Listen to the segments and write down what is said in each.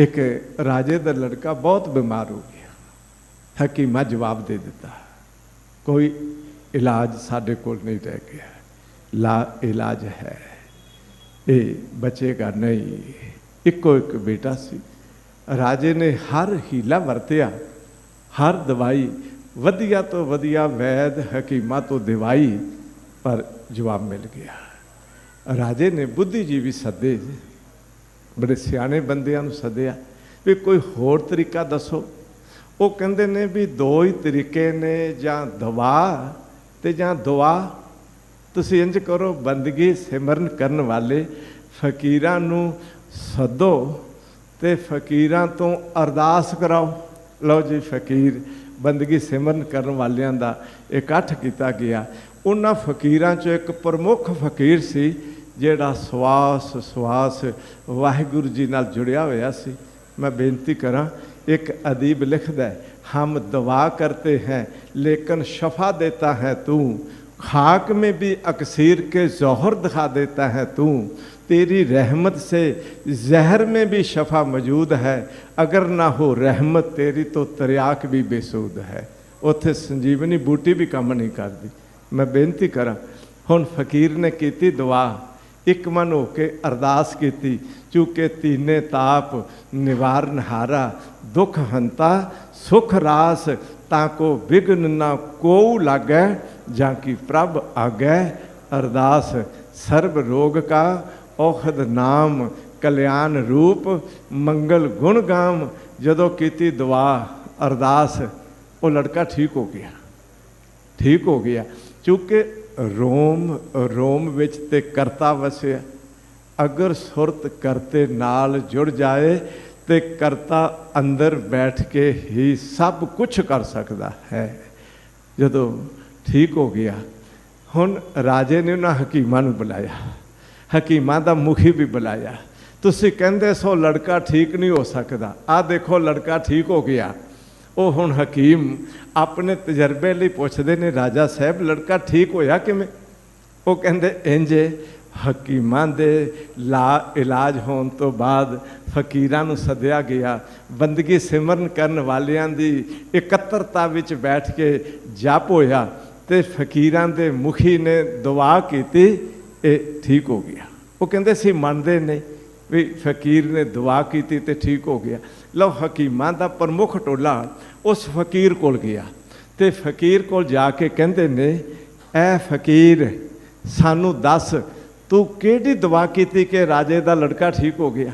ਇੱਕ ਰਾਜੇ ਦਾ ਲੜਕਾ ਬਹੁਤ ਬਿਮਾਰ ਹੋ ਗਿਆ। ਹਕੀਮਾ ਜਵਾਬ ਦੇ ਦਿੱਤਾ, ਕੋਈ ਇਲਾਜ ਸਾਡੇ ਕੋਲ ਨਹੀਂ ਰਹਿ ਗਿਆ। ਲਾ, ਇਲਾਜ ਹੈ। ਇਹ ਬਚੇਗਾ ਨਹੀਂ। ਇੱਕੋ ਇੱਕ ਬੇਟਾ ਸੀ। ਰਾਜੇ ਨੇ ਹਰ ਹੀਲਾ ਵਰਤਿਆ। ਹਰ ਦਵਾਈ, ਵਧੀਆ ਤੋਂ ਵਧੀਆ ਵੈਦ ਹਕੀਮਾਂ ਤੋਂ ਦਵਾਈ, ਪਰ ਜਵਾਬ ਮਿਲ ਗਿਆ। ਰਾਜੇ ਨੇ ਬੁੱਧੀਜੀਵੀ ਸੱਦੇ। ਬੜੇ ਸਿਆਣੇ ਬੰਦਿਆਂ ਨੂੰ ਸੱਦਿਆ ਵੀ ਕੋਈ ਹੋਰ ਤਰੀਕਾ ਦੱਸੋ। ਉਹ ਕਹਿੰਦੇ ਨੇ ਵੀ ਦੋ ਹੀ ਤਰੀਕੇ ਨੇ ਜਾਂ ਦਵਾ ਤੇ ਜਾਂ ਦੁਆ। ਤੁਸੀਂ ਇੰਜ ਕਰੋ, ਬੰਦਗੀ ਸਿਮਰਨ ਕਰਨ ਵਾਲੇ ਫਕੀਰਾਂ ਨੂੰ ਸੱਦੋ ਤੇ ਫਕੀਰਾਂ ਤੋਂ ਅਰਦਾਸ ਕਰਾਓ। ਲਓ ਜੀ ਫਕੀਰ, ਬੰਦਗੀ ਸਿਮਰਨ ਕਰਨ ਵਾਲਿਆਂ ਦਾ ਇਕੱਠ ਕੀਤਾ ਗਿਆ। ਉਹਨਾਂ ਫਕੀਰਾਂ ਚੋਂ ਇੱਕ ਪ੍ਰਮੁੱਖ ਫਕੀਰ ਸੀ ਜਿਹੜਾ ਸਵਾਸ ਸਵਾਸ ਵਾਹਿਗੁਰੂ ਜੀ ਨਾਲ ਜੁੜਿਆ ਹੋਇਆ ਸੀ ਮੈਂ ਬੇਨਤੀ ਕਰਾਂ ਇੱਕ ਅਦੀਬ ਲਿਖਦਾ ਹੈ हम दवा करते हैं लेकिन शफा देता है तू खाक में भी अक्सीर के जौहर दिखा देता है तू तेरी रहमत से जहर में भी शफा मौजूद है अगर ना हो रहमत तेरी तो तरियाक भी बेसूद है ਉੱਥੇ ਸੰਜੀਵਨੀ ਬੂਟੀ ਵੀ ਕੰਮ ਨਹੀਂ ਕਰਦੀ ਮੈਂ ਬੇਨਤੀ ਕਰਾਂ ਹੁਣ ਫਕੀਰ ਨੇ ਕੀਤੀ ਦੁਆ ਇੱਕ ਮਨ ਹੋ ਕੇ ਅਰਦਾਸ ਕੀਤੀ, ਚੁਕੇ ਤੀਨੇ ਤਾਪ, ਨਿਵਾਰਨ ਹਾਰਾ, ਦੁਖ ਹੰਤਾ, ਸੁਖ ਰਾਸ, ਤਾਂ ਕੋ ਵਿਗਨ ਨਾ ਕੋਉ ਲਾਗੈ, ਜਾਂ ਕੀ ਪ੍ਰਭ ਆਗੈ, ਅਰਦਾਸ, ਸਰਬ ਰੋਗ ਕਾ ਔਖਦ ਨਾਮ, ਕਲਿਆਣ ਰੂਪ, ਮੰਗਲ ਗੁਣ ਗਾਮ, ਜਦੋਂ ਕੀਤੀ ਦੁਆ, ਅਰਦਾਸ, ਉਹ ਲੜਕਾ ਠੀਕ ਹੋ ਗਿਆ, ਠੀਕ ਹੋ ਗਿਆ ਕਿਉਂਕਿ ਰੋਮ ਰੋਮ ਵਿੱਚ ਤੇ ਕਰਤਾ ਵਸਿਆ। ਅਗਰ ਸੁਰਤ ਕਰਤੇ ਨਾਲ ਜੁੜ ਜਾਏ, ਤੇ ਕਰਤਾ ਅੰਦਰ ਬੈਠ ਕੇ ਹੀ ਸਭ ਕੁਝ ਕਰ ਸਕਦਾ ਹੈ। ਜਦੋਂ ਠੀਕ ਹੋ ਗਿਆ, ਹੁਣ ਰਾਜੇ ਨੇ ਉਹਨਾਂ ਹਕੀਮਾਂ ਨੂੰ ਬੁਲਾਇਆ। ਹਕੀਮਾਂ ਦਾ ਮੁਖੀ ਵੀ ਬੁਲਾਇਆ। ਤੁਸੀਂ ਕਹਿੰਦੇ ਸੋ ਲੜਕਾ ਠੀਕ ਨਹੀਂ ਹੋ ਸਕਦਾ। ਆਹ ਦੇਖੋ ਲੜਕਾ ਠੀਕ ਹੋ ਗਿਆ। ਉਹ ਹੁਣ ਹਕੀਮ ਆਪਣੇ ਤਜਰਬੇ ਲਈ ਪੁੱਛਦੇ ਨੇ, ਰਾਜਾ ਸਾਹਿਬ, ਲੜਕਾ ਠੀਕ ਹੋਇਆ ਕਿਵੇਂ? ਉਹ ਕਹਿੰਦੇ, ਇੰਜੇ ਹਕੀਮਾਂ ਦੇ ਲਾ, ਇਲਾਜ ਹੋਣ ਤੋਂ ਬਾਅਦ ਫਕੀਰਾਂ ਨੂੰ ਸੱਦਿਆ ਗਿਆ। ਬੰਦਗੀ ਸਿਮਰਨ ਕਰਨ ਵਾਲਿਆਂ ਦੀ ਇਕੱਤਰਤਾ ਵਿੱਚ ਬੈਠ ਕੇ ਜਪ ਹੋਇਆ ਤੇ ਫਕੀਰਾਂ ਦੇ ਮੁਖੀ ਨੇ ਦੁਆ ਕੀਤੀ, ਇਹ ਠੀਕ ਹੋ ਗਿਆ। ਉਹ ਕਹਿੰਦੇ ਸੀ ਮੰਨਦੇ ਨੇ ਵੀ ਫਕੀਰ ਨੇ ਦੁਆ ਕੀਤੀ ਤੇ ਠੀਕ ਹੋ ਗਿਆ। ਲਓ ਹਕੀਮਾਂ ਦਾ ਪ੍ਰਮੁੱਖ ਟੋਲਾ ਉਸ ਫਕੀਰ ਕੋਲ ਗਿਆ ਤੇ ਫਕੀਰ ਕੋਲ ਜਾ ਕੇ ਕਹਿੰਦੇ ਨੇ, ਐ ਫਕੀਰ, ਸਾਨੂੰ ਦੱਸ, ਤੂੰ ਕਿਹੜੀ ਦੁਆ ਕੀਤੀ ਕਿ ਰਾਜੇ ਦਾ ਲੜਕਾ ਠੀਕ ਹੋ ਗਿਆ?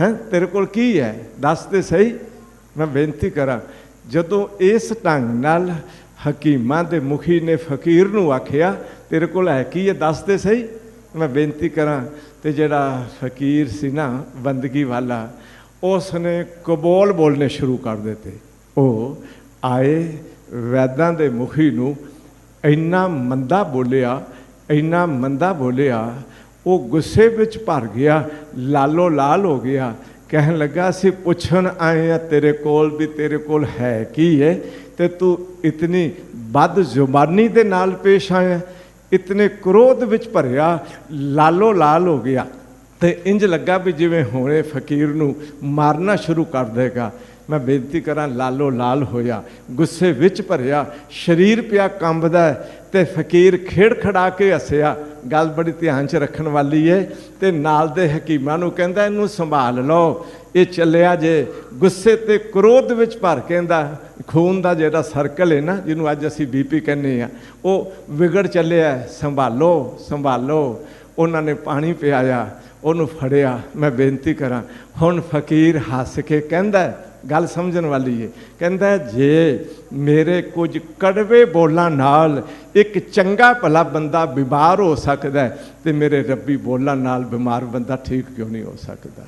ਹੈ, ਤੇਰੇ ਕੋਲ ਕੀ ਹੈ? ਦੱਸ ਤੇ ਸਹੀ। ਮੈਂ ਬੇਨਤੀ ਕਰਾਂ, ਜਦੋਂ ਇਸ ਢੰਗ ਨਾਲ ਹਕੀਮਾਂ ਦੇ ਮੁਖੀ ਨੇ ਫਕੀਰ ਨੂੰ ਆਖਿਆ, ਤੇਰੇ ਕੋਲ ਹੈ ਕੀ ਹੈ? ਦੱਸ ਤੇ ਸਹੀ। ਮੈਂ ਬੇਨਤੀ ਕਰਾਂ ਤੇ ਜਿਹੜਾ ਫਕੀਰ ਸੀ ਨਾ, ਬੰਦਗੀ ਵਾਲਾ ਉਸ ਨੇ ਕਬੂਲ ਬੋਲਨੇ ਸ਼ੁਰੂ ਕਰ ਦਿੱਤੇ। ਉਹ ਆਏ ਵੈਦਾਂ ਦੇ ਮੁਖੀ ਨੂੰ ਇੰਨਾ ਮੰਦਾ ਬੋਲਿਆ, ਇੰਨਾ ਮੰਦਾ ਬੋਲਿਆ, ਉਹ ਗੁੱਸੇ ਵਿੱਚ ਭਰ ਗਿਆ, ਲਾਲੋ ਲਾਲ ਹੋ ਗਿਆ। ਕਹਿਣ ਲੱਗਾ, ਅਸੀਂ ਪੁੱਛਣ ਆਏ ਆ, ਤੇਰੇ ਕੋਲ ਵੀ ਤੇਰੇ ਕੋਲ ਹੈ ਕੀ ਹੈ ਤੇ ਤੂੰ ਇਤਨੀ ਬਦ ਜ਼ੁਬਾਨੀ ਦੇ ਨਾਲ ਪੇਸ਼ ਆਇਆ, ਇਤਨੇ ਕ੍ਰੋਧ ਵਿੱਚ ਭਰਿਆ, ਲਾਲੋ ਲਾਲ ਹੋ ਗਿਆ। ਤੇ ਇੰਜ ਲੱਗਾ ਵੀ ਜਿਵੇਂ ਹੁਣੇ ਫਕੀਰ ਨੂੰ ਮਾਰਨਾ ਸ਼ੁਰੂ ਕਰ ਦੇਗਾ। ਮੈਂ ਬੇਨਤੀ ਕਰਾਂ, ਲਾਲੋ ਲਾਲ ਹੋਇਆ, ਗੁੱਸੇ ਵਿੱਚ ਭਰਿਆ, ਸਰੀਰ ਪਿਆ ਕੰਬਦਾ ਤੇ ਫਕੀਰ ਖੇੜ ਖੜਾ ਕੇ ਹੱਸਿਆ। ਗੱਲ ਬੜੀ ਧਿਆਨ 'ਚ ਰੱਖਣ ਵਾਲੀ ਏ ਤੇ ਨਾਲ ਦੇ ਹਕੀਮਾਂ ਨੂੰ ਕਹਿੰਦਾ, ਇਹਨੂੰ ਸੰਭਾਲ ਲਓ। ਇਹ ਚੱਲਿਆ ਜੇ ਗੁੱਸੇ ਤੇ ਕ੍ਰੋਧ ਵਿੱਚ ਭਰ ਕਹਿੰਦਾ ਖੂਨ ਦਾ ਜਿਹੜਾ ਸਰਕਲ ਹੈ ਨਾ, ਜਿਹਨੂੰ ਅੱਜ ਅਸੀਂ ਬੀਪੀ ਕਹਿੰਦੇ ਆ, ਉਹ ਵਿਗੜ ਚੱਲਿਆ ਸੰਭਾਲੋ ਸੰਭਾਲੋ। ਉਹਨਾਂ ਨੇ ਪਾਣੀ ਪਿਆਇਆ। ਉਹਨੂੰ ਫੜਿਆ, ਮੈਂ ਬੇਨਤੀ ਕਰਾਂ, ਹੁਣ ਫਕੀਰ ਹੱਸ ਕੇ ਕਹਿੰਦਾ ਗੱਲ ਸਮਝਣ ਵਾਲੀ ਏ, ਕਹਿੰਦਾ ਜੇ ਮੇਰੇ ਕੁਝ ਕੜਵੇ ਬੋਲਾਂ ਨਾਲ ਇੱਕ ਚੰਗਾ ਭਲਾ ਬੰਦਾ ਬਿਮਾਰ ਹੋ ਸਕਦਾ ਤੇ ਮੇਰੇ ਰੱਬੀ ਬੋਲਾਂ ਨਾਲ ਬਿਮਾਰ ਬੰਦਾ ਠੀਕ ਕਿਉਂ ਨਹੀਂ ਹੋ ਸਕਦਾ?